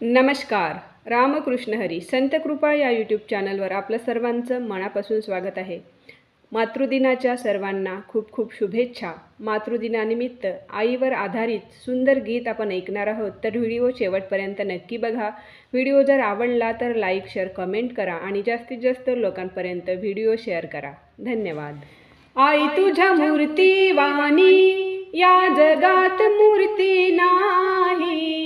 नमस्कार. रामकृष्ण हरी संत कृपा या यूट्यूब चॅनलवर आपलं सर्वांचं मनापासून स्वागत आहे. मातृदिनाच्या सर्वांना खूप खूप शुभेच्छा. मातृदिनानिमित्त आईवर आधारित सुंदर गीत आपण ऐकणार आहोत. तर व्हिडिओ शेवटपर्यंत नक्की बघा. व्हिडिओ जर आवडला तर लाईक शेअर कमेंट करा आणि जास्तीत जास्त लोकांपर्यंत व्हिडिओ शेअर करा. धन्यवाद. आई तुझ्या मूर्ती वाणी या जगात मूर्ती नाही.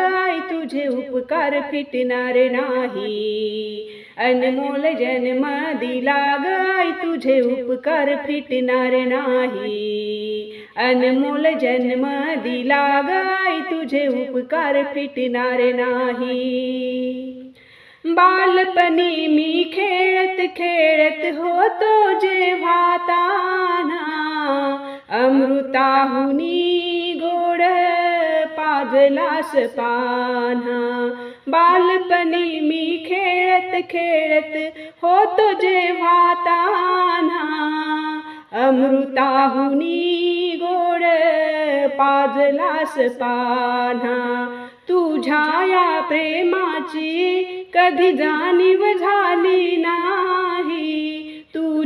तुझे उपकार फिटणारे नाही. अनमोल जन्म दिला ग तुझे उपकार फिटणार नाही. अनमोल जन्म दिला ग तुझे उपकार फिटणार नाही. बालपणी मी खेळत खेळत होतो जेव्हा ताना. अमृताहुनी पाजलास पाना बालपणी मी खेळत खेळत होतो जेव्हा ताना अमृताहुनी गोड पाजलास पाना तुझ्या या प्रेमाची कधी जाणीव झाली ना?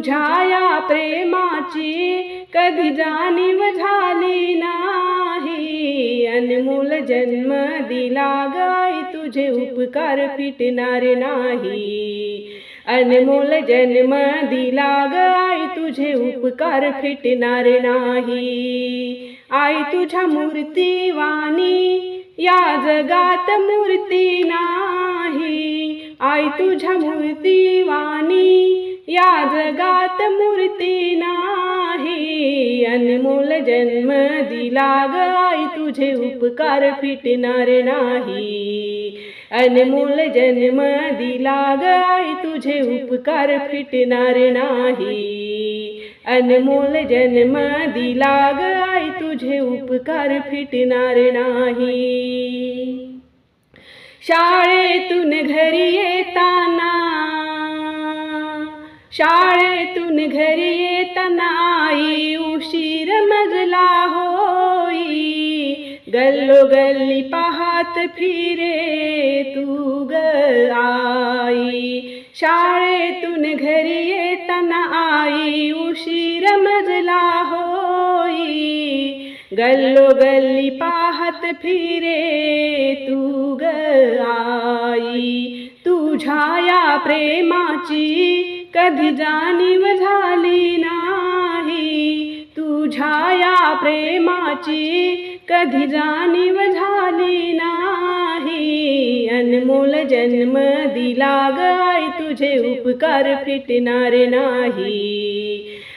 तुझ्या या प्रेमाची कधी जाणीव झाली नाही. अनमोल जन्म दिला गाय तुझे उपकार फिटणारे नाही. अनमोल जन्म दिला गाय तुझे उपकार फिटणार नाही. आई तुझ्या मूर्ती वाणी या जगात मूर्ती नाही. आई तुझ्या मूर्ती वाणी या जगात मूर्ती नाही. अनमोल जन्म दिला गाई तुझे उपकार फिटणार नाही. अनमोल जन्म दिला गाई तुझे उपकार फिटणार नाही. अनमोल जन्म दिला गाई तुझे उपकार फिटणार नाही. शाळेतून घरी येताना शाळेतून घरी येताना आई उशीर मजला होई. गल्लो गल्ली पाहात फिरे तू ग आई. शाळेतून घरी येताना आई उशीर मजला होई. गल्लो गल्ली पाहत फिरे तू ग आई. तुझ्या या प्रेमाची कधी जाणीव झाली नाही. तुझ्या या प्रेमाची कधी जाणीव झाली नाही. अनमोल जन्म दिला गाय तुझे उपकार फिटणार नाही.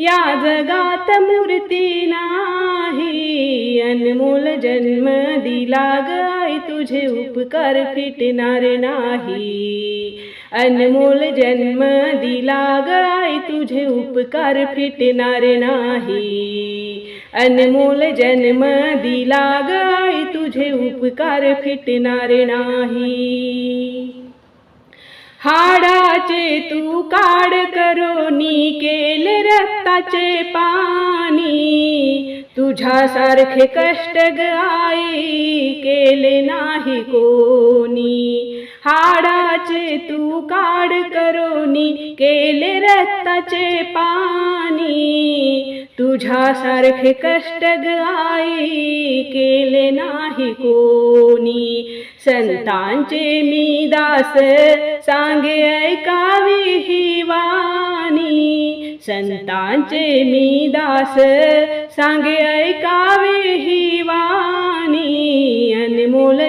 या जगात मूर्ती नाही. अनमोल जन्म दिला गाय तुझे उपकार फिटणार नाही. अनमोल जन्म दिला गाय तुझे उपकार फिटणार नाही. अनमोल जन्म दिला गाय तुझे उपकार फिटणार नाही. हाडाचे तू काड करोनी केले रक्ताचे पाणी. तुझ्यासारखे कष्ट ग आई केले नाही कोणी. हाडाचे तू काड करोनी केले रक्ताचे पाणी. तुझ्यासारखे कष्ट ग आई केले नाही कोणी. संतांचे मी दास सांगे ऐकावी ही वाणी. संतांचे मी दास सांगे ऐकावे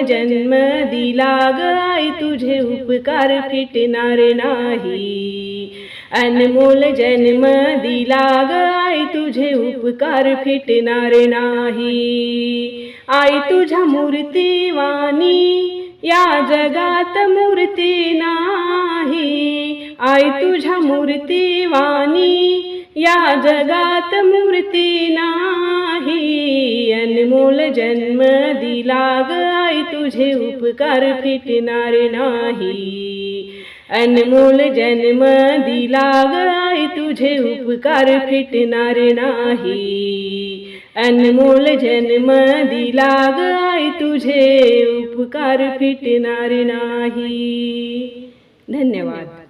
जन्म दिला गाय तुझे उपकार फिटणार नाही. अनमोल जन्म दिला गाय तुझे उपकार फिटणार नाही. आई तुझ्या मूर्तीवानी या जगात मूर्ती नाही. आई तुझ्या मूर्तीवानी या जगात मूर्ती नाही. अनमोल जन्म दिला ग तुझे उपकार फिटणार नाही. अनमोल जन्म दिला ग तुझे उपकार फिटणार नाही. अनमोल जन्म दिला ग तुझे उपकार फिटणार नाही. धन्यवाद.